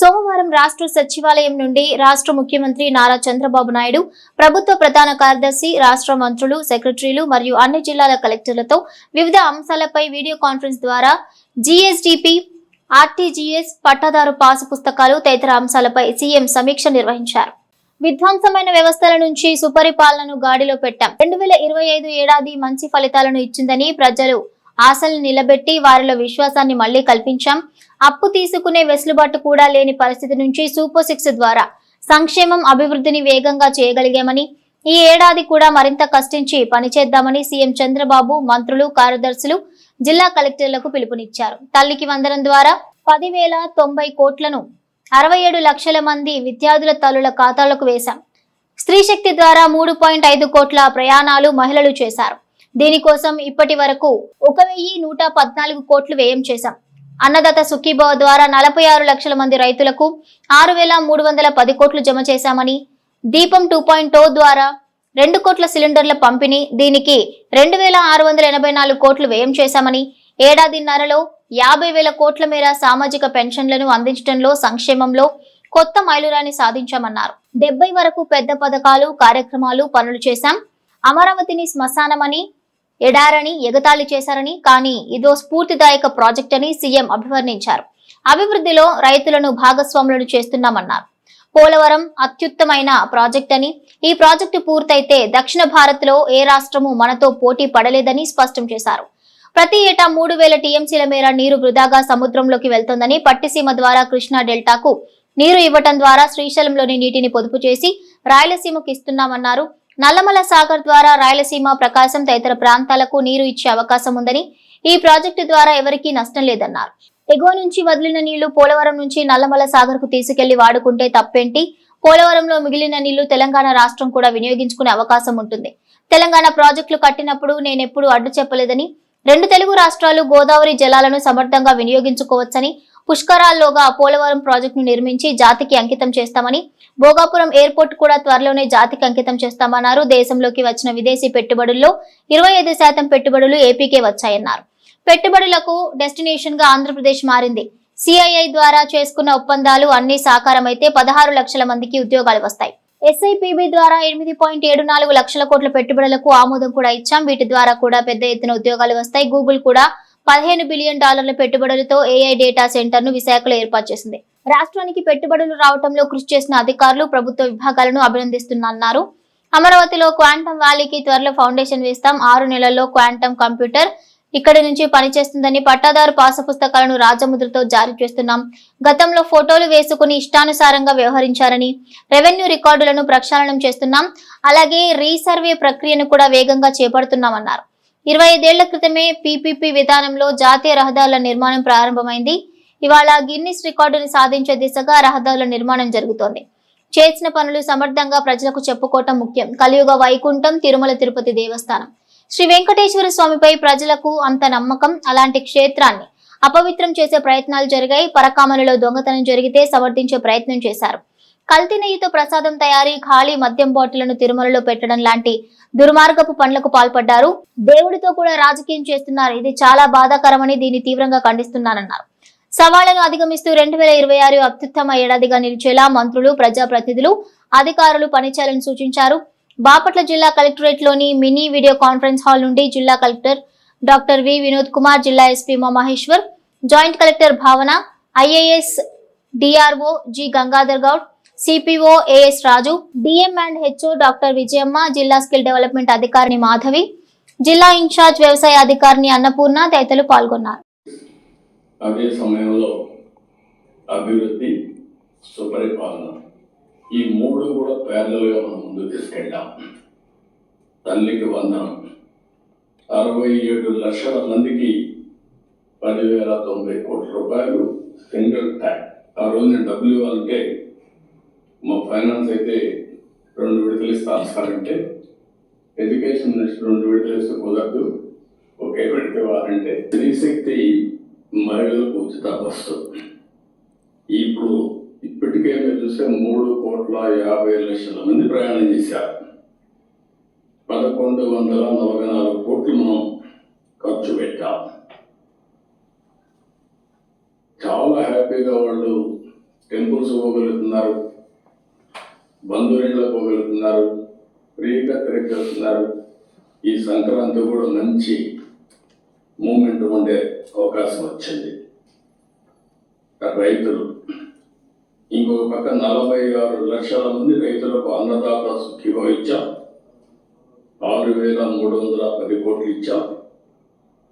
సోమవారం రాష్ట్ర సచివాలయం నుండి రాష్ట్ర ముఖ్యమంత్రి నారా చంద్రబాబు నాయుడు ప్రభుత్వ ప్రధాన కార్యదర్శి రాష్ట్ర మంత్రులు సెక్రటరీలు మరియు అన్ని జిల్లాల కలెక్టర్లతో వివిధ అంశాలపై వీడియో కాన్ఫరెన్స్ ద్వారా జీఎస్డిపి ఆర్టీజీఎస్ పట్టాదారు పాసు పుస్తకాలు తదితర అంశాలపై సీఎం సమీక్ష నిర్వహించారు. విధ్వంసమైన వ్యవస్థల నుంచి సుపరిపాలనను గాడిలో పెట్టాం. రెండు వేల ఇరవై ఐదు ఏడాది మంచి ఫలితాలను ఇచ్చిందని ప్రజలు ఆశలు నిలబెట్టి వారిలో విశ్వాసాన్ని మళ్ళీ కల్పించాం. అప్పు తీసుకునే వెసులుబాటు కూడా లేని పరిస్థితి నుంచి సూపర్ సిక్స్ ద్వారా సంక్షేమం అభివృద్ధిని వేగంగా చేయగలిగామని ఈ ఏడాది కూడా మరింత కష్టించి పనిచేద్దామని సీఎం చంద్రబాబు మంత్రులు కార్యదర్శులు జిల్లా కలెక్టర్లకు పిలుపునిచ్చారు. తల్లికి వందనం ద్వారా పదివేల తొంభై కోట్లను అరవై ఏడు లక్షల మంది విద్యార్థుల తల్లుల ఖాతాలకు వేశాం. స్త్రీ శక్తి ద్వారా మూడు పాయింట్ ఐదు కోట్ల ప్రయాణాలు మహిళలు చేశారు. దీనికోసం ఇప్పటి వరకు ఒక వెయ్యి నూట పద్నాలుగు కోట్లు వ్యయం చేశాం. అన్నదాత సుఖీభవ ద్వారా నలభై ఆరు లక్షల మంది రైతులకు ఆరు వేల మూడు వందల పది కోట్లు జమ చేశామని దీపం టూ పాయింట్ ద్వారా రెండు కోట్ల సిలిండర్ల పంపిణీ దీనికి రెండు వేల ఆరు వందల ఎనభై నాలుగు కోట్లు వ్యయం చేశామని ఏడాదిన్నరలో యాభై వేల కోట్ల మేర సామాజిక పెన్షన్లను అందించడంలో సంక్షేమంలో కొత్త మైలురాన్ని సాధించామన్నారు. డెబ్బై వరకు పెద్ద పథకాలు కార్యక్రమాలు పనులు చేశాం. అమరావతిని శ్మశానమని ఎడారని ఎగతాళి చేశారని కానీ ఇదో స్ఫూర్తిదాయక ప్రాజెక్ట్ అని సీఎం అభివర్ణించారు. అభివృద్ధిలో రైతులను భాగస్వాములను చేస్తున్నామన్నారు. పోలవరం అత్యుత్తమైన ప్రాజెక్ట్ అని ఈ ప్రాజెక్టు పూర్తయితే దక్షిణ భారత్లో ఏ రాష్ట్రము మనతో పోటీ పడలేదని స్పష్టం చేశారు. ప్రతి ఏటా మూడు వేల టీఎంసీల మేర నీరు వృధాగా సముద్రంలోకి వెళ్తోందని పట్టిసీమ ద్వారా కృష్ణా డెల్టాకు నీరు ఇవ్వటం ద్వారా శ్రీశైలంలోని నీటిని పొదుపు చేసి రాయలసీమకు ఇస్తున్నామన్నారు. నల్లమల సాగర్ ద్వారా రాయలసీమ ప్రకాశం తదితర ప్రాంతాలకు నీరు ఇచ్చే అవకాశం ఉందని ఈ ప్రాజెక్టు ద్వారా ఎవరికీ నష్టం లేదన్నారు. ఎగువ నుంచి వదిలిన నీళ్ళు పోలవరం నుంచి నల్లమల సాగర్కు తీసుకెళ్ళి వాడుకుంటే తప్పేంటి? పోలవరంలో మిగిలిన నీళ్ళు తెలంగాణ రాష్ట్రం కూడా వినియోగించుకునే అవకాశం ఉంటుంది. తెలంగాణ ప్రాజెక్టులు కట్టినప్పుడు నేనెప్పుడు అడ్డు చెప్పలేదని రెండు తెలుగు రాష్ట్రాలు గోదావరి జలాలను సమర్థంగా వినియోగించుకోవచ్చని పుష్కరాల్లోగా పోలవరం ప్రాజెక్టును నిర్మించి జాతికి అంకితం చేస్తామని భోగాపురం ఎయిర్పోర్ట్ కూడా త్వరలోనే జాతికి అంకితం చేస్తామన్నారు. దేశంలోకి వచ్చిన విదేశీ పెట్టుబడుల్లో ఇరవై ఐదు శాతం పెట్టుబడులు ఏపీకే వచ్చాయన్నారు. పెట్టుబడులకు డెస్టినేషన్గా ఆంధ్రప్రదేశ్ మారింది. సిఐఐ ద్వారా చేసుకున్న ఒప్పందాలు అన్ని సాకారమైతే పదహారు లక్షల మందికి ఉద్యోగాలు వస్తాయి. ఎస్ఐపిబి ద్వారా ఎనిమిది పాయింట్ ఏడు నాలుగు లక్షల కోట్ల పెట్టుబడులకు ఆమోదం కూడా ఇచ్చాం. వీటి ద్వారా కూడా పెద్ద ఎత్తున ఉద్యోగాలు వస్తాయి. గూగుల్ కూడా పదిహేను బిలియన్ డాలర్ల పెట్టుబడులతో ఏఐ డేటా సెంటర్ను విశాఖలో ఏర్పాటు చేసింది. రాష్ట్రానికి పెట్టుబడులు రావడంలో కృషి చేసిన అధికారులు ప్రభుత్వ విభాగాలను అభినందిస్తున్నారు అమరావతిలో క్వాంటమ్ వ్యాలీకి త్వరలో ఫౌండేషన్ వేస్తాం. ఆరు నెలల్లో క్వాంటమ్ కంప్యూటర్ ఇక్కడి నుంచి పనిచేస్తుందని పట్టాదారు పాస పుస్తకాలను రాజముద్రతో జారీ చేస్తున్నాం. గతంలో ఫోటోలు వేసుకుని ఇష్టానుసారంగా వ్యవహరించారని రెవెన్యూ రికార్డులను ప్రక్షాళనం చేస్తున్నాం. అలాగే రీసర్వే ప్రక్రియను కూడా వేగంగా చేపడుతున్నామన్నారు. ఇరవై ఐదేళ్ళ క్రితమే పీపీపీ విధానంలో జాతీయ రహదారుల నిర్మాణం ప్రారంభమైంది. ఇవాళ గిన్నిస్ రికార్డుని సాధించే దిశగా రహదారుల నిర్మాణం జరుగుతోంది. చేసిన పనులు సమర్థంగా ప్రజలకు చెప్పుకోవటం ముఖ్యం. కలియుగ వైకుంఠం తిరుమల తిరుపతి దేవస్థానం. శ్రీ వెంకటేశ్వర స్వామిపై ప్రజలకు అంత నమ్మకం అలాంటి క్షేత్రాన్ని అపవిత్రం చేసే ప్రయత్నాలు జరిగాయి. పరకామణిలో దొంగతనం జరిగితే సమర్థించే ప్రయత్నం చేశారు. కల్తీ నెయ్యితో ప్రసాదం తయారీ ఖాళీ మద్యం బాటిళ్ళను తిరుమలలో పెట్టడం లాంటి దుర్మార్గపు పనులకు పాల్పడ్డారు. దేవుడితో కూడా రాజకీయం చేస్తున్నారు. ఇది చాలా బాధాకరమని దీన్ని తీవ్రంగా ఖండిస్తున్నానన్నారు. సవాళ్ళను అధిగమిస్తూ రెండు వేల ఇరవై ఆరు అత్యుత్తమ ఏడాదిగా నిలిచేలా మంత్రులు ప్రజాప్రతినిధులు అధికారులు పనిచేయాలని సూచించారు. బాపట్ల జిల్లా కలెక్టరేట్లోని మినీ వీడియో కాన్ఫరెన్స్ హాల్ నుండి జిల్లా collector doctor V Vinod Kumar జిల్లా SP Maheshwar joint collector Bhavana IAS DRO G Gangadhar Goud CPO AS Raju DM and HO doctor Vijayamma జిల్లా స్కిల్ డెవలప్మెంట్ అధికారిని మాధవి జిల్లా ఇన్ఛార్జ్ వ్యవసాయ అధికారిని అన్నపూర్ణ తదితరులు పాల్గొన్నారు. అదే సమయంలో అభివృద్ధి సుపరిపాలన ఈ మూడు కూడా పేర్లలుగా మనం ముందు తీసుకెళ్ళాం తల్లికి వందనం. అరవై ఏడు లక్షల మందికి పదివేల తొంభై కోట్ల రూపాయలు సింగిల్ ట్యాక్ ఆ రోజు నేను అంటే మా ఫైనాన్స్ అయితే రెండు విడతలు ఇస్తారంటే ఎడ్యుకేషన్ మినిస్టర్ రెండు విడతలు ఇస్తే కుదరదు. ఒకే విడత ఇవ్వాలంటే స్త్రీశక్తి మహిళలకు ఉచిత బస్సు. ఇప్పుడు ఇప్పటికే మీరు చూస్తే మూడు కోట్ల యాభై లక్షల మంది ప్రయాణం చేశారు. పదకొండు వందల నలభై నాలుగు కోట్లు మనం ఖర్చు పెట్టాం. చాలా హ్యాపీగా వాళ్ళు టెంపుల్స్ పోగలుగుతున్నారు. బంధువులకు పోగలుగుతున్నారు ఫ్రీగా తిరగలుగుతున్నారు ఈ సంక్రాంతి కూడా మంచి మూమెంట్ ఉండే అవకాశం వచ్చింది. రైతులు ఇంకొక పక్క నలభై ఆరు లక్షల మంది రైతులకు అన్నదాత సుఖీభం ఇచ్చాం. ఆరు వేల మూడు వందల పది కోట్లు ఇచ్చాం.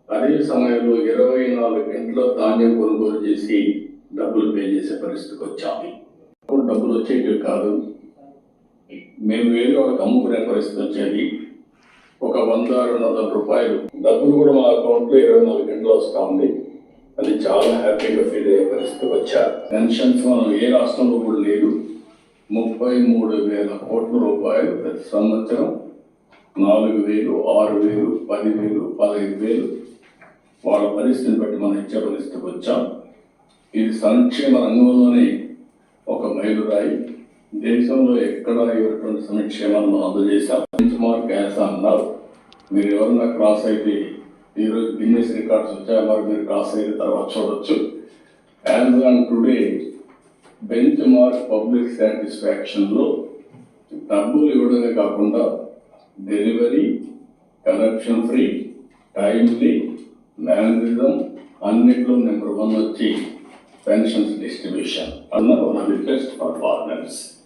అదే సమయంలో ఇరవై నాలుగు గంటల ధాన్యం కొనుగోలు చేసి డబ్బులు పే చేసే పరిస్థితికి వచ్చాము డబ్బులు వచ్చేవి కాదు. మేము వేరే వాళ్ళకి అమ్ముకునే పరిస్థితి వచ్చేది. ఒక వంద రెండు వందల రూపాయలు. డబ్బులు కూడా మా అకౌంట్లో ఇరవై నాలుగు గంటలు వస్తూ ఉంది. అది చాలా హ్యాపీగా ఫీల్ అయ్యే పరిస్థితి వచ్చారు. పెన్షన్స్ మనం ఏ రాష్ట్రంలో కూడా లేదు. ముప్పై మూడు వేల కోట్ల రూపాయలు ప్రతి సంవత్సరం. నాలుగు వేలు ఆరు వేలు పదివేలు పదహైదు వేలు. వాళ్ళ పరిస్థితిని బట్టి మనం ఇచ్చే పరిస్థితికి వచ్చాం. ఇది సంక్షేమ రంగంలోనే ఒక మైలురాయి. దేశంలో ఎక్కడ ఇవ్వటువంటి సంక్షేమాన్ని మనం అందజేశాం. బెంచ్ మార్క్ యాస అన్నారు. మీరు ఎవరన్నా క్రాస్ అయితే ఈరోజు గిన్నెస్ రికార్డ్స్ వచ్చాయి. మరి మీరు క్రాస్ అయిన తర్వాత చూడొచ్చు. As on today bench mark public సాటిస్ఫాక్షన్లో డబ్బులు ఇవ్వడమే కాకుండా delivery corruption free timely mannerism అన్నిట్లో నెంబర్ వన్ వచ్చి పెన్షన్స్ డిస్ట్రిబ్యూషన్ అన్న వన్ ఆఫ్ ఫర్ బెస్ట్